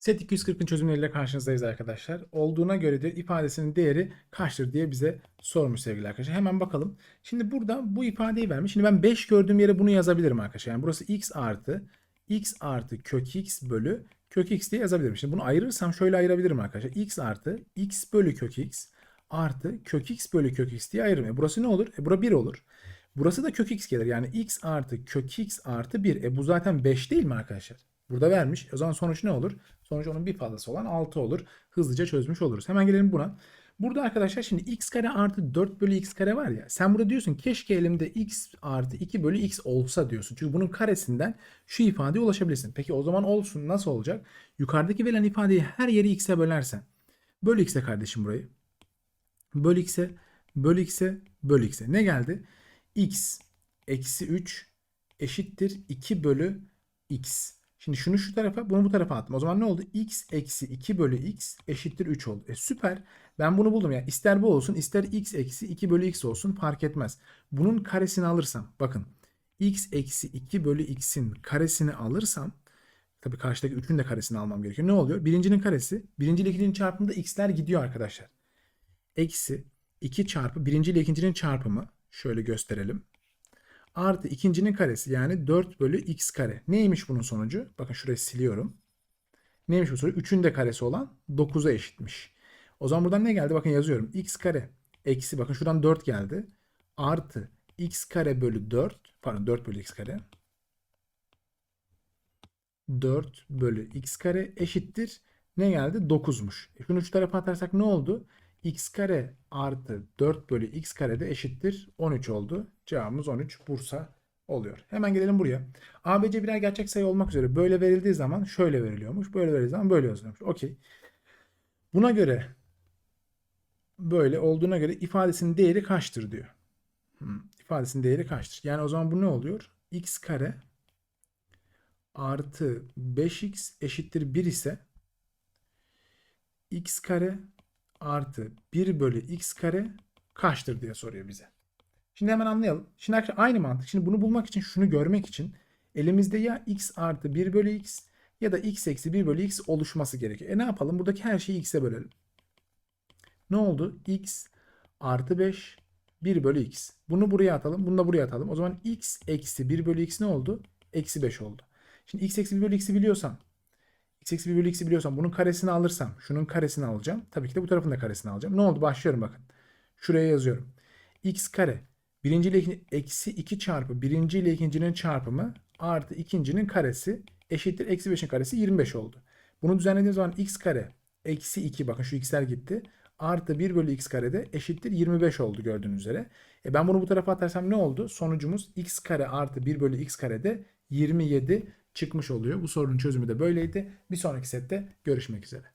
Set 240'ın çözümleriyle karşınızdayız arkadaşlar. Olduğuna göre de ifadesinin değeri kaçtır diye bize sormuş sevgili arkadaşlar. Hemen bakalım. Şimdi burada bu ifadeyi vermiş. Şimdi ben 5 gördüğüm yere bunu yazabilirim arkadaşlar. Yani burası x artı x artı kök x bölü kök x diye yazabilirim. Şimdi bunu ayırırsam şöyle ayırabilirim arkadaşlar. x artı x bölü kök x artı kök x bölü kök x diye ayırırım. E burası ne olur? E bura 1 olur. Burası da kök x gelir. Yani x artı kök x artı 1. E bu zaten 5 değil mi arkadaşlar? Burada vermiş. O zaman sonuç ne olur? Sonuç onun bir fazlası olan 6 olur. Hızlıca çözmüş oluruz. Hemen gelelim buna. Burada arkadaşlar şimdi x kare artı 4 bölü x kare var ya. Sen burada diyorsun keşke elimde x artı 2 bölü x olsa diyorsun. Çünkü bunun karesinden şu ifadeye ulaşabilirsin. Peki o zaman olsun nasıl olacak? Yukarıdaki verilen ifadeyi her yeri x'e bölersen. Böl x'e kardeşim burayı. Böl x'e, böl x'e, böl x'e. Ne geldi? x eksi 3 eşittir 2 bölü x. Şimdi şunu şu tarafa bunu bu tarafa attım. O zaman ne oldu? x eksi 2 bölü x eşittir 3 oldu. E süper. Ben bunu buldum ya. İster bu olsun ister x eksi 2 bölü x olsun fark etmez. Bunun karesini alırsam bakın. x eksi 2 bölü x'in karesini alırsam tabii karşıdaki 3'ün de karesini almam gerekiyor. Ne oluyor? Birincinin karesi. Birinci ile ikincinin çarpımında x'ler gidiyor arkadaşlar. Eksi 2 çarpı birinci ile ikincinin çarpımı. Şöyle gösterelim artı ikincinin karesi yani 4 bölü x kare. Neymiş bunun sonucu? Bakın şurayı siliyorum. Neymiş bu soru? 3'ün de karesi olan 9'a eşitmiş. O zaman buradan ne geldi? Bakın yazıyorum. x kare eksi bakın şuradan 4 geldi. Artı x kare bölü 4 pardon 4 bölü x kare 4 bölü x kare eşittir. Ne geldi? 9'muş. E şunu şu tarafa atarsak ne oldu? X kare artı 4 bölü x kare de eşittir 13 oldu. Cevabımız 13 Bursa oluyor. Hemen gelelim buraya. ABC birer gerçek sayı olmak üzere böyle verildiği zaman şöyle veriliyormuş. Böyle verildiği zaman böyle yazılıyormuş. Okey. Buna göre böyle olduğuna göre ifadesinin değeri kaçtır diyor. Hmm, ifadesinin değeri kaçtır? Yani o zaman bu ne oluyor? x kare artı 5x eşittir 1 ise x kare artı 1 bölü x kare kaçtır diye soruyor bize. Şimdi hemen anlayalım. Şimdi aynı mantık. Şimdi bunu bulmak için şunu görmek için elimizde ya x artı 1 bölü x ya da x eksi 1 bölü x oluşması gerekiyor. E ne yapalım? Buradaki her şeyi x'e bölelim. Ne oldu? x artı 5 1 bölü x. Bunu buraya atalım. Bunu da buraya atalım. O zaman x eksi 1 bölü x ne oldu? Eksi 5 oldu. Şimdi x eksi 1 bölü x'i biliyorsam x 1 bölü x'i biliyorsam bunun karesini alırsam şunun karesini alacağım. Tabii ki de bu tarafın da karesini alacağım. Ne oldu? Başlıyorum bakın. Şuraya yazıyorum. x kare birinci ile ikinci, eksi 2 çarpı birinci ile ikincinin çarpımı artı ikincinin karesi eşittir. Eksi 5'in karesi 25 oldu. Bunu düzenlediğim zaman x kare eksi 2 bakın şu x'ler gitti. Artı 1 bölü x kare de eşittir 25 oldu gördüğünüz üzere. E ben bunu bu tarafa atarsam ne oldu? Sonucumuz x kare artı 1 bölü x kare de 27 çıkmış oluyor. Bu sorunun çözümü de böyleydi. Bir sonraki sette görüşmek üzere.